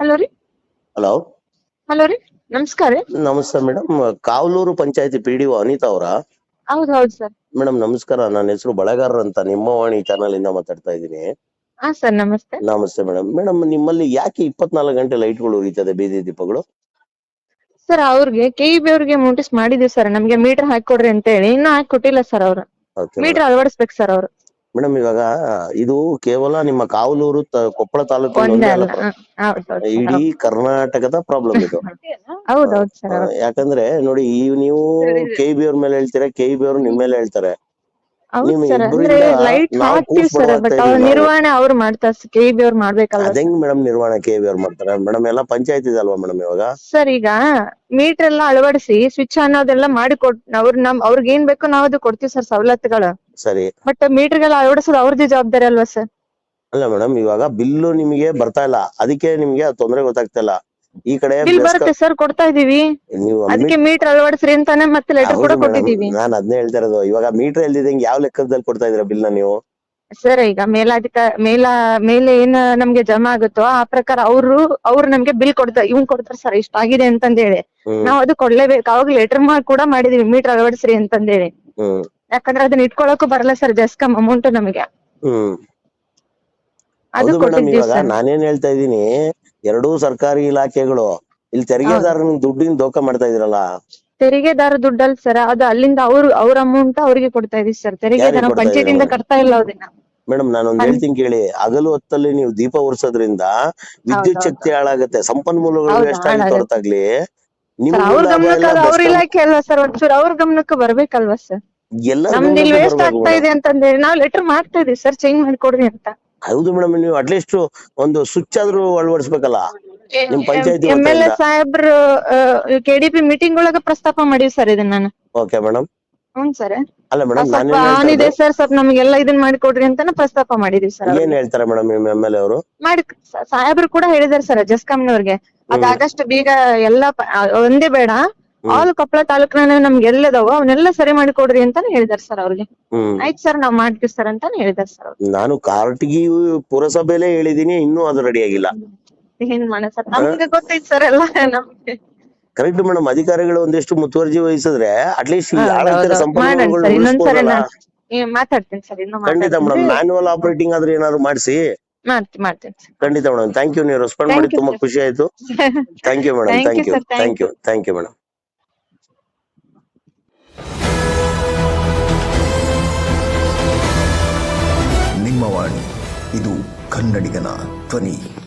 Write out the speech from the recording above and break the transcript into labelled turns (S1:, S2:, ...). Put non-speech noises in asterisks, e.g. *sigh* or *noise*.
S1: Hello ರೀ.
S2: Hello.
S1: Hello ರೀ. ನಮಸ್ಕಾರ ರೀ.
S2: ನಮಸ್ತೆ ಮೇಡಮ್. ಕಾವಲೂರು ಪಂಚಾಯತಿ ಪಿ ಡಿ ಒ ಅನಿತಾ ಅವರ.
S1: ಹೌದು ಹೌದು ಸರ್.
S2: ಮೇಡಮ್ ನಮಸ್ಕಾರ. ನನ್ನ ಹೆಸರು ಬಳಗಾರರ್ ಅಂತ ನಿಮ್ಮ ವಾಣಿ ಚಾನಲ್ ಇಂದ ಮಾತಾಡ್ತಾ ಇದ್ದೀನಿ.
S1: ಹಾ ಸರ್ ನಮಸ್ತೆ.
S2: ನಮಸ್ತೆ ಮೇಡಮ್. ಮೇಡಮ್ ನಿಮ್ಮಲ್ಲಿ ಯಾಕೆ ಇಪ್ಪತ್ನಾಲ್ಕು ಗಂಟೆ ಲೈಟ್ಗಳು ಉರಿತದೆ ಬೀದಿ ದೀಪಗಳು?
S1: ಸರ್ ಅವ್ರಿಗೆ ಕೆ ಬಿ ಅವ್ರಿಗೆ ನೋಟಿಸ್ ಮಾಡಿದೀವಿ ಸರ್. ನಮ್ಗೆ ಮೀಟರ್ ಹಾಕೊಡ್ರಿ ಅಂತ ಹೇಳಿ ಇನ್ನೂ ಹಾಕಿ ಕೊಟ್ಟಿಲ್ಲ ಸರ್ ಅವ್ರು. ಮೀಟರ್ ಅಳವಡಿಸ್ಬೇಕು ಸರ್ ಅವ್ರು.
S2: ಮೇಡಮ್ ಇವಾಗ ಇದು ಕೇವಲ ನಿಮ್ಮ ಕಾವಲೂರು ತ- ಕೊಪ್ಪಳ ತಾಲೂಕಿನ
S1: ಹಾ, ಹೌದ್ ಹೌದ್ sir,
S2: ಇಡೀ ಕರ್ನಾಟಕದ ಪ್ರಾಬ್ಲಮ್ ಇದು. *laughs*
S1: ಹೌದ್ ಹೌದ್ ಸರ್ ಹೌದ್.
S2: ಯಾಕಂದ್ರೆ ನೋಡಿ ಈ ನೀವು ಕೆ ಬಿ ಅವ್ರ ಮೇಲೆ ಹೇಳ್ತೀರಾ ಕೆ ಬಿ ಅವ್ರು ನಿಮ್ ಮೇಲೆ ಹೇಳ್ತಾರೆ.
S1: ಹೌದ್ ಸರ್ ಅಂದ್ರೆ ಲೈಟ್ ಹಾಕ್ತಿವಿ ಸರ್ ಬಟ್ ಅವ್ರ. ನಿರ್ವಹಣೆ ಅವ್ರು ಮಾಡ್ತಾರೆ ಕೆ ಬಿ ಅವ್ರು ಮಾಡ್ಬೇಕಲ್ವಾ
S2: ಅದಂಗ್ ಮೇಡಮ್ ನಿರ್ವಹಣೆ ಕೆ ಬಿ ಅವ್ರು ಮಾಡ್ತಾರೆ? ಮೇಡಮ್ ಎಲ್ಲ ಪಂಚಾಯತ್ ಇದೆ ಅಲ್ವಾ ಮೇಡಮ್ ಇವಾಗ?
S1: ಸರ್ ಈಗ ಮೀಟರ್ ಎಲ್ಲ ಅಳವಡಿಸಿ ಸ್ವಿಚ್ ಅನ್ನೋದೆಲ್ಲ ಮಾಡಿ ಕೊಟ್ ಅವ್ರ ನಮ್ ಅವ್ರಿಗೆ ಏನ್ ಬೇಕೋ ನಾವ್ ಅದು ಕೊಡ್ತೀವಿ ಸರ್ ಸವಲತ್ತುಗಳು.
S2: ಸರಿ.
S1: ಬಟ್ ಮೀಟರ್ ಮೀಟರ್ಗೆಲ್ಲ ಅಳವಡಿಸೋದು ಅವ್ರದ್ದು ಜವಾಬ್ದಾರಿ ಅಲ್ವಾ ಸರ್?
S2: ಅಲ್ಲ ಮೇಡಮ್ ಇವಾಗ ಬಿಲ್ಲು ನಿಮಗೆ ಬರ್ತಾ ಇಲ್ಲ. ಅದಕ್ಕೆ ನಿಮ್ಗೆ ತೊಂದರೆ ತೊಂದ್ರೆ ಗೊತ್ತಾಗ್ತಾ ಇಲ್ಲ. ಈ ಕಡೆ
S1: ಬಿಲ್ ಬರುತ್ತೆ ಸರ್ ಕೊಡ್ತಾ ಇದೀವಿ
S2: ನೀವು
S1: ಅದಕ್ಕೆ ಮೀಟರ್ ಅಳವಡಿಸ್ರಿ ಅಂತಾನೆ ಮತ್ತೆ ಲೆಟರ್ ಕೂಡ ಕೊಟ್ಟಿದೀವಿ
S2: ನಾನು ಅದನ್ನೇ ಹೇಳ್ತಾ ಇರೋದು. ಇವಾಗ ಮೀಟರ್ ಎಲ್ದಿದಂಗೆ ಯಾವ ಲೆಕ್ಕದಲ್ಲಿ ಕೊಡ್ತಾ ಇದೀರಾ ಬಿಲ್ನ ನೀವು?
S1: ಸರ್ ಈಗ ಮೇಲಾಧಿಕ ಮೇಲ ಮೇಲೆ ಏನ ನಮ್ಗೆ ಜಮಾ ಆಗುತ್ತೋ ಆ ಪ್ರಕಾರ ಅವರು ಅವ್ರು ನಮ್ಗೆ ಬಿಲ್ ಕೊಡ್ತಾರೆ ಇವ್ನ್ ಕೊಡ್ತಾರೆ ಸರ್ ಇಷ್ಟ ಆಗಿದೆ ಅಂತಂದೇಳಿ.
S2: ಹೇಳಿ
S1: ನಾವ್ ಅದು ಕೊಡ್ಲೇಬೇಕು. ಅವಾಗ ಲೆಟರ್ ಮಾಡಿ ಕೂಡ ಮಾಡಿದೀವಿ ಮೀಟರ್ ಅಳವಡಿಸ್ರಿ ಅಂತಂದೇಳಿ.
S2: ಹ್ಮ್.
S1: ಯಾಕಂದ್ರೆ ಅದನ್ನ ಇಟ್ಕೊಳಕ್ಕೂ ಬರಲ್ಲ ಸರ್ ಜಸ್ಕಮ್ ಅಮೌಂಟ್ ನಮಗೆ.
S2: ಹ್ಮ್.
S1: ಅದು
S2: ಹೌದು ಮೇಡಮ್
S1: ಕೊಟ್ಟಿದ್ದೀವಿ
S2: ಇವಾಗ
S1: ಸರ್.
S2: ನಾನೇನ್ ಹೇಳ್ತಾ ಇದ್ದೀನಿ ಎರಡೂ ಸರ್ಕಾರಿ ಇಲಾಖೆಗಳು ಇಲ್ಲಿ ತೆರಿಗೆದಾರನ ದುಡ್ಡಿನ ದೋಖ ಮಾಡ್ತಾ ಇದ್ರಲ್ಲ?
S1: ತೆರಿಗೆದಾರ ದುಡ್ಡಲ್ ಸರ್ ಅದು ಅಲ್ಲಿಂದ ಅವ್ರು ಅವ್ರ ಅಮೌಂಟ್ ಅವ್ರಿಗೆ ಕೊಡ್ತಾ ಇದೀವಿ ಸರ್ ತೆರಿಗೆದಾರ
S2: ಕೊಡ್ತಾ
S1: ಪಂಚಾಯತಿಂದ
S2: ಇದೀರಾ?
S1: ಕಟ್ತಾ ಇಲ್ಲ ಅದನ್ನ
S2: ಮೇಡಮ್ ನಾನೊಂದ್ ಹೇಳ್ತೀನಿ ಕೇಳಿ. ಹಗಲು ಹೊತ್ತಲ್ಲಿ ನೀವು ದೀಪ ಉರ್ಸೋದ್ರಿಂದ ವಿದ್ಯುತ್. ಶಕ್ತಿ ಹಾಳಾಗತ್ತೆ. ಸಂಪನ್ಮೂಲಗಳು
S1: ಹೌದು,
S2: ವೇಸ್ಟ್ ಆಗಿ
S1: ಹಾಳಾಗತ್ತೆ.
S2: ಹೊರತಾಗ್ಲಿ
S1: ಅವ್ರ ಗಮನಕ್ಕೆ ಅದು ಅವ್ರ ಇಲಾಖೆ ಅಲ್ವಾ ಸರ್ ಒಂಚೂರು ಅವ್ರ ಗಮನಕ್ಕೆ ಬರ್ಬೇಕಲ್ವಾ ಸರ್
S2: ಎಲ್ಲ
S1: ನಮ್ದು ಇಲ್ಲಿ ವೇಸ್ಟ್ ಆಗ್ತಾ ಇದೆ ಅಂತಂದೇಳಿ ನಾವ್ ಲೆಟರ್ ಮಾಡ್ತಾ ಇದೀವಿ ಸರ್ ಚೇಂಜ್ ಮಾಡ್ಕೊಡ್ರಿ ಅಂತ.
S2: ಹೌದು ಮೇಡಮ್ ನೀವು ಅಟ್ಲೀಸ್ಟ್ ಒಂದು ಸ್ವಿಚ್ ಆದ್ರೂ ಅಳವಡಿಸ್ಬೇಕಲ್ಲ? ನಿಮ್ ಪಂಚಾಯತಿ
S1: ಎಂ ಎಲ್ ಎ
S2: ವತಿಯಿಂದ.
S1: ಸಾಹೇಬ್ರು ಕೆಡಿಪಿ ಮೀಟಿಂಗ್ ಒಳಗ ಪ್ರಸ್ತಾಪ ಮಾಡಿವಿ ಸರ್ ಇದನ್ನ ನಾನು.
S2: Okay madam
S1: hmm sir.
S2: ಅಲ್ಲ ಮೇಡಮ್
S1: ಸ್ವಲ್ಪ ಆನ್ ಇದೆ ಸರ್ ಸ್ವಲ್ಪ ನಮಗೆಲ್ಲ ಇದನ್ನ ಮಾಡಿಕೊಡ್ರಿ ಅಂತಾನೆ ಪ್ರಸ್ತಾಪ ಮಾಡಿದೀವಿ ಸರ್
S2: ಏನ್ ಹೇಳ್ತಾರೆ ಮೇಡಮ್ ನಿಮ್ ಎಂ ಎಲ್ ಎ ಅವರು?
S1: ಮಾಡಿ ಸಾಹೇಬ್ರು ಕೂಡ ಹೇಳಿದಾರೆ ಸರ್ ಜಸ್ಕಾಮ್ನವ್ರಿಗೆ. ಅದಾದಷ್ಟು ಬೇಗ ಎಲ್ಲ ಪ- ಆ, ಒಂದೇ ಬೇಡ. ಆಲ್ ಕೊಪ್ಪಳ ತಾಲೂಕಿನ ನಮ್ಗೆ ಎಲ್ಲದವ ಅವನ್ನೆಲ್ಲ ಸರಿ ಮಾಡಿ ಕೊಡ್ರಿ ಅಂತಾನೆ ಹೇಳಿದಾರೆ ಸರ್ ಅವ್ರಿಗೆ.
S2: ಹ್ಮ್.
S1: ಆಯ್ತು ಸರ್ ನಾವ್ ಮಾಡ್ತೀವಿ ಸರ್ ಅಂತಾನೆ ಹೇಳಿದಾರೆ ಸರ್ ಅವ್ರು.
S2: ನಾನು ಕಾರ್ಟಿಗಿ ಪುರಸಭೆಲೇ ಹೇಳಿದೀನಿ ಇನ್ನೂ ಅದು ರೆಡಿ ಆಗಿಲ್ಲ.
S1: ಏನ್ ಮಾಡ ಸರ್? ನಮ್ಗೆ ಗೊತ್ತೈತ್ ಸರ್ ಎಲ್ಲ ನಮ್ಗೆ.
S2: ಕರೆಕ್ಟ್ ಮೇಡಮ್ ಅಧಿಕಾರಿಗಳು ಒಂದಿಷ್ಟು ಮುತುವರ್ಜಿ ವಹಿಸಿದ್ರೆ ಅಟ್ಲೀಸ್ಟ್ ಈ
S1: ಹೌದ್
S2: ಆಳಂತರ
S1: ಹೌದ್. ಹೌದ್. ಮಾಡೋಣ
S2: ಸಂಪನ್ಮೂಲಗಳು
S1: ಸರ್ ಇನ್ನೊಂದ್ಸರಿ
S2: ಉಳಿಸ್ಬೋದಲ್ಲ?
S1: ನಾ ಏ, ಮಾತಾಡ್ತೀನಿ ಸರ್ ಇನ್ನು
S2: ಖಂಡಿತ ಮೇಡಮ್
S1: ಮಾತಾಡ್ತೀನಿ
S2: ಮ್ಯಾನ್ಯುವಲ್ ಆಪರೇಟಿಂಗ್ ಆದ್ರೆ ಏನಾದ್ರು ಮಾಡಿಸಿ?
S1: ಮಾಡ್ತೀನಿ ಮಾಡ್ತೀನಿ ಸರ್.
S2: ಖಂಡಿತ ಮೇಡಮ್ ಥ್ಯಾಂಕ್ ಯು ನೀವು ರೆಸ್ಪಾಂಡ್
S1: Thank
S2: ಮಾಡಿ
S1: you,
S2: ತುಂಬಾ
S1: sir.
S2: ಖುಷಿ ಆಯ್ತು. Thank you madam
S1: Thank you,
S2: thank you
S1: sir. Thank
S2: thank you thank you madam
S3: ಇದು ಕನ್ನಡಿಗನ ಧ್ವನಿ.